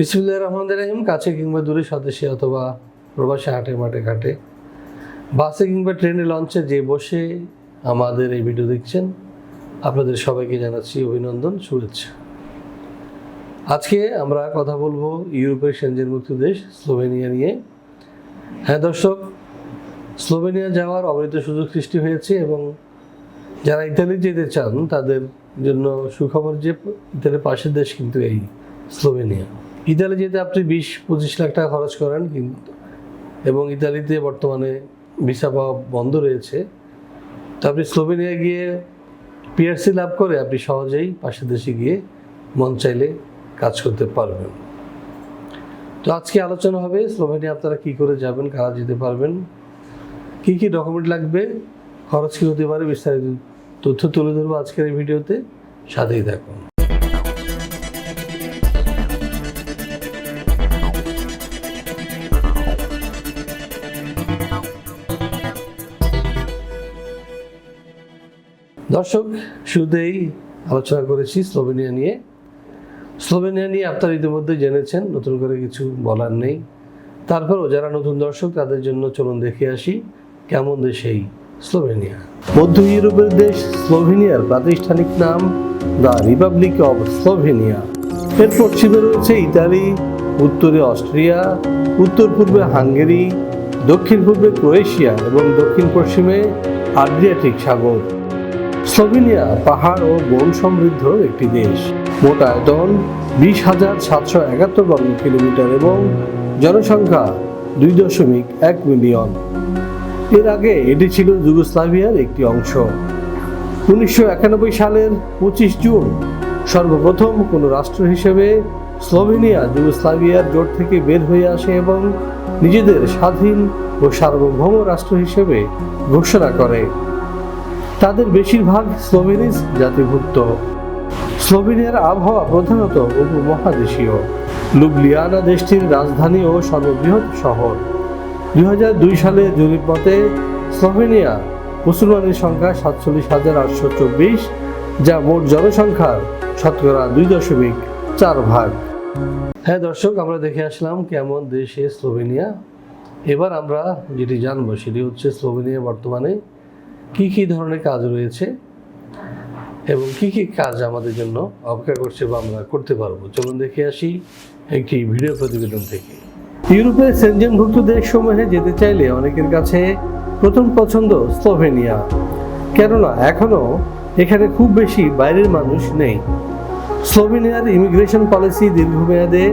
বিসমুল্লাহ রহমান রহিম, কাছে কিংবা দূরে স্বদেশে অথবা প্রবাসে হাটে মাঠে ঘাটে। বাসে কিংবা ট্রেনে লঞ্চে যে বসে আমাদের এই ভিডিও দেখছেন, আপনাদের সবাইকে জানাচ্ছি অভিনন্দন, শুভেচ্ছা। আজকে আমরা কথা বলব ইউরোপের সেনজেন মুক্ত দেশ স্লোভেনিয়া নিয়ে। হ্যাঁ দর্শক, স্লোভেনিয়া যাওয়ার অবৈধ সুযোগ সৃষ্টি হয়েছে এবং যারা ইতালি যেতে চান, তাদের জন্য সুখবর যে ইতালির পাশের দেশ কিন্তু এই, স্লোভেনিয়া। ইতালি যেতে আপনি বিশ, পঁচিশ লাখ টাকা খরচ করেন কিন্তু, এবং ইতালিতে বর্তমানে ভিসা পাওয়া বন্ধ রয়েছে। তো আপনি স্লোভেনিয়া গিয়ে পিআরসি লাভ করে আপনি সহজেই পাশের দেশে গিয়ে মন চাইলে কাজ করতে পারবেন। তো আজকে আলোচনা হবে স্লোভেনিয়া আপনারা কি করে যাবেন, কারা যেতে পারবেন, কি কি ডকুমেন্ট লাগবে, খরচ কি হতে পারে, বিস্তারিত তথ্য তুলে ধরবো আজকের এই ভিডিওতে। সাথেই থাকুন। দর্শক, শুরুতেই আলোচনা করেছি স্লোভেনিয়া নিয়ে। স্লোভেনিয়া নিয়ে আপনারা ইতিমধ্যে জেনেছেন, নতুন করে কিছু বলার নেই। তারপরও যারা নতুন দর্শক, তাদের জন্য চলুন দেখে আসি কেমন দেশ এই স্লোভেনিয়া। মধ্য ইউরোপের দেশ স্লোভেনিয়ার প্রাতিষ্ঠানিক নাম দ্য রিপাবলিক অব স্লোভেনিয়া। এর পশ্চিমে রয়েছে ইতালি, উত্তরে অস্ট্রিয়া, উত্তর পূর্বে হাঙ্গেরি, দক্ষিণ পূর্বে ক্রোয়েশিয়া এবং দক্ষিণ পশ্চিমে আড্রিয়াটিক সাগর। স্লোভেনিয়া পাহাড় ও বন সমৃদ্ধ একটি দেশ। মোট আয়তন বিশ হাজার সাতশো একাত্তর বর্গ কিলোমিটার এবং জনসংখ্যা দুই দশমিক এক মিলিয়ন। এর আগে এটি ছিল যুগোস্লাভিয়ার একটি অংশ। উনিশশো একানব্বই সালের পঁচিশ জুন সর্বপ্রথম কোনো রাষ্ট্র হিসেবে স্লোভেনিয়া, যুগোস্লাভিয়ার জোট থেকে বের হয়ে আসে এবং নিজেদের স্বাধীন ও সার্বভৌম রাষ্ট্র হিসেবে ঘোষণা করে। তাদের বেশিরভাগ স্লোভেনিস জাতিভুক্ত। স্লোভেনিয়ার আবহাওয়া প্রধানত উপমহাদেশীয়। লুবলিয়ানা দেশটির রাজধানী ও সর্ববৃহৎ শহর। দু হাজার দুই সালে জরিপ মতে, স্লোভেনিয়া মুসলমানের সংখ্যা সাতচল্লিশ হাজার আটশো চব্বিশ, যা মোট জনসংখ্যার শতকরা দুই দশমিক চার ভাগ। হ্যাঁ দর্শক, আমরা দেখে আসলাম কেমন দেশে স্লোভেনিয়া। এবার আমরা যেটি জানব সেটি হচ্ছে স্লোভেনিয়া বর্তমানে কি কি ধরনের কাজ রয়েছে এবং কি কি কাজ আমাদের জন্য অপেক্ষা করছে বা আমরা করতে পারব? চলুন দেখে আসি একটি ভিডিও প্রতিবেদন থেকে। ইউরোপের সেনজেনভুক্ত দেশসমূহে যেতে চাইলে অনেকের কাছে প্রথম পছন্দ স্লোভেনিয়া। কেননা এখনও এখানে খুব বেশি বাইরের মানুষ নেই। স্লোভেনিয়ার ইমিগ্রেশন পলিসি দীর্ঘমেয়াদে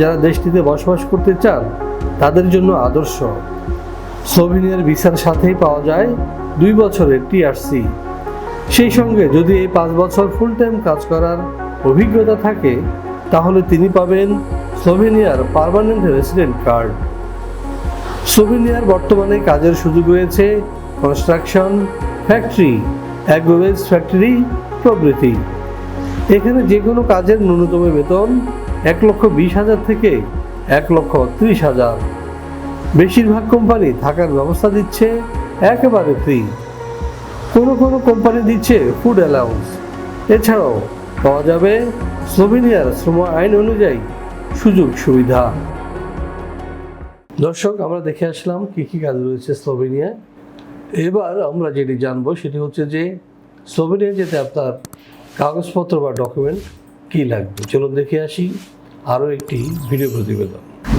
যারা দেশটিতে বসবাস করতে চান, তাদের জন্য আদর্শ। স্লোভেনিয়ার ভিসার সাথেই পাওয়া যায় দুই বছরের টিআরসি। সেই সঙ্গে যদি এই পাঁচ বছর ফুল টাইম কাজ করার অভিজ্ঞতা থাকে, তাহলে তিনি পাবেন স্লোভেনিয়ার পারমানেন্ট রেসিডেন্ট কার্ড স্লোভেনিয়ার বর্তমানে কাজের সুযোগ রয়েছে কনস্ট্রাকশন ফ্যাক্টরি অ্যাগ্রোভেজ ফ্যাক্টরি প্রভৃতি। এখানে যে কোনো কাজের ন্যূনতম বেতন এক লক্ষ বিশ হাজার থেকে এক লক্ষ ত্রিশ হাজার। বেশিরভাগ কোম্পানি থাকার ব্যবস্থা দিচ্ছে একেবারে ফ্রি কোনো কোনো কোম্পানি দিচ্ছে ফুড অ্যালাউন্স এছাড়াও পাওয়া যাবে স্লোভেনিয়ার শ্রম আইন অনুযায়ী সুযোগ সুবিধা। দর্শক, আমরা দেখে আসলাম কি কি কাজ রয়েছে স্লোভেনিয়া এবার আমরা যেটি জানব সেটি হচ্ছে যে স্লোভেনিয়া যেতে আপনার কাগজপত্র বা ডকুমেন্ট কি লাগবে। চলুন দেখে আসি আরও একটি ভিডিও প্রতিবেদন।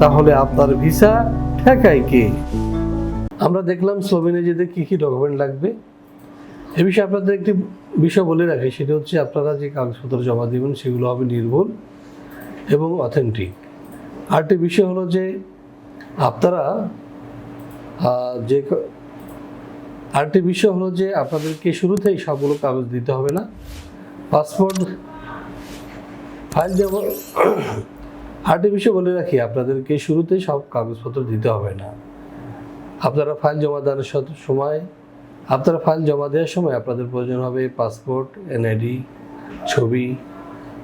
তাহলে আপনার ভিসা ঠেকায় কে? আমরা দেখলাম স্লোভেনিয়া যেতে কী কী ডকুমেন্ট লাগবে। এ বিষয়ে আপনাদের একটি বিষয় বলে রাখি, সেটা হচ্ছে আপনারা যে কাগজপত্র জমা দেবেন, সেগুলো হবে নির্ভুল এবং অথেন্টিক আরেকটি বিষয় হলো যে আপনারা যে আরেকটি বিষয় হলো যে আপনাদেরকে শুরুতেই সবগুলো কাগজ দিতে হবে না। পাসপোর্ট, ফাইল জমা আরেকটি বিষয় বলে রাখি, আপনাদেরকে শুরুতে সব কাগজপত্র দিতে হবে না। আপনারা ফাইল জমা দেওয়ার সময় আপনারা ফাইল জমা দেওয়ার সময় আপনাদের প্রয়োজন হবে পাসপোর্ট, এনআইডি, ছবি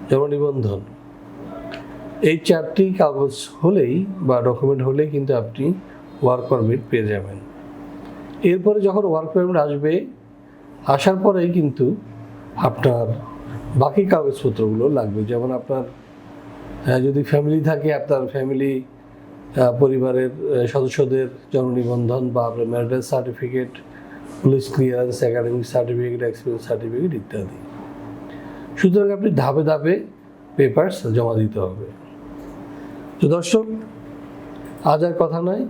জন্ম নিবন্ধন। এই চারটি কাগজ হলেই বা ডকুমেন্ট হলেই কিন্তু আপনি ওয়ার্ক পারমিট পেয়ে যাবেন। এরপরে যখন ওয়ার্ক পারমিট আসবে, আসার পরেই কিন্তু আপনার বাকি কাগজপত্রগুলো লাগবে। যেমন আপনার যদি ফ্যামিলি থাকে, আপনার ফ্যামিলি পরিবারের সদস্যদের জন্ম নিবন্ধন বা আপনার marital certificate police clearance academic certificate experience certificate ইত্যাদি। সুতরাং আপনি ধাপে ধাপে পেপারস জমা দিতে হবে। তো দর্শক, আজ আর কথা নয়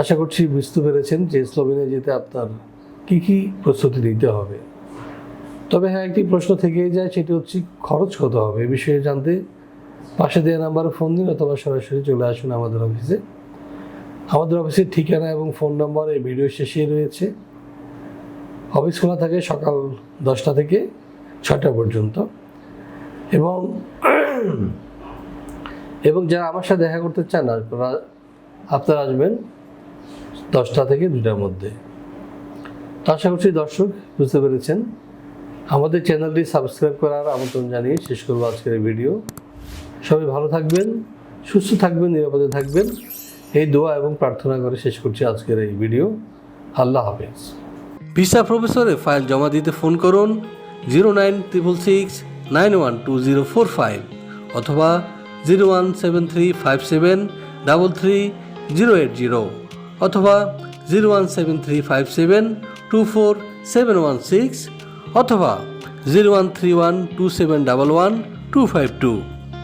আশা করছি বুঝতে পেরেছেন যে স্লোভেনিয়া যেতে আপনার কি কি প্রস্তুতি নিতে হবে। তবে হ্যাঁ একটি প্রশ্ন থেকেই যায়, সেটি হচ্ছে খরচ কত হবে? এ বিষয়ে জানতে পাশে দেওয়া নাম্বারে ফোন দিন, অথবা সরাসরি চলে আসুন আমাদের অফিসে আমাদের অফিসের ঠিকানা এবং ফোন নাম্বার এই ভিডিও শেষেই রয়েছে। অফিস খোলা থাকে সকাল দশটা থেকে ছটা পর্যন্ত। এবং এবং যারা আমার সাথে দেখা করতে চান, আপনারা আপনারা আসবেন দশটা থেকে দুটার মধ্যে। তো আশা করছি দর্শক বুঝতে পেরেছেন। আমাদের চ্যানেলটি সাবস্ক্রাইব করার আমন্ত্রণ জানিয়ে শেষ করব আজকের ভিডিও সবাই ভালো থাকবেন, সুস্থ থাকবেন, নিরাপদে থাকবেন। এই দোয়া এবং প্রার্থনা করে শেষ করছি আজকের এই ভিডিও। আল্লাহ হাফেজ। ভিসা প্রফেসরে ফাইল জমা দিতে ফোন করুন zero nine triple six nine one two zero four five অথবা zero one seven three five seven double three zero eight zero অথবা zero one seven three five seven two four seven one six অথবা zero one three one two seven double one two five two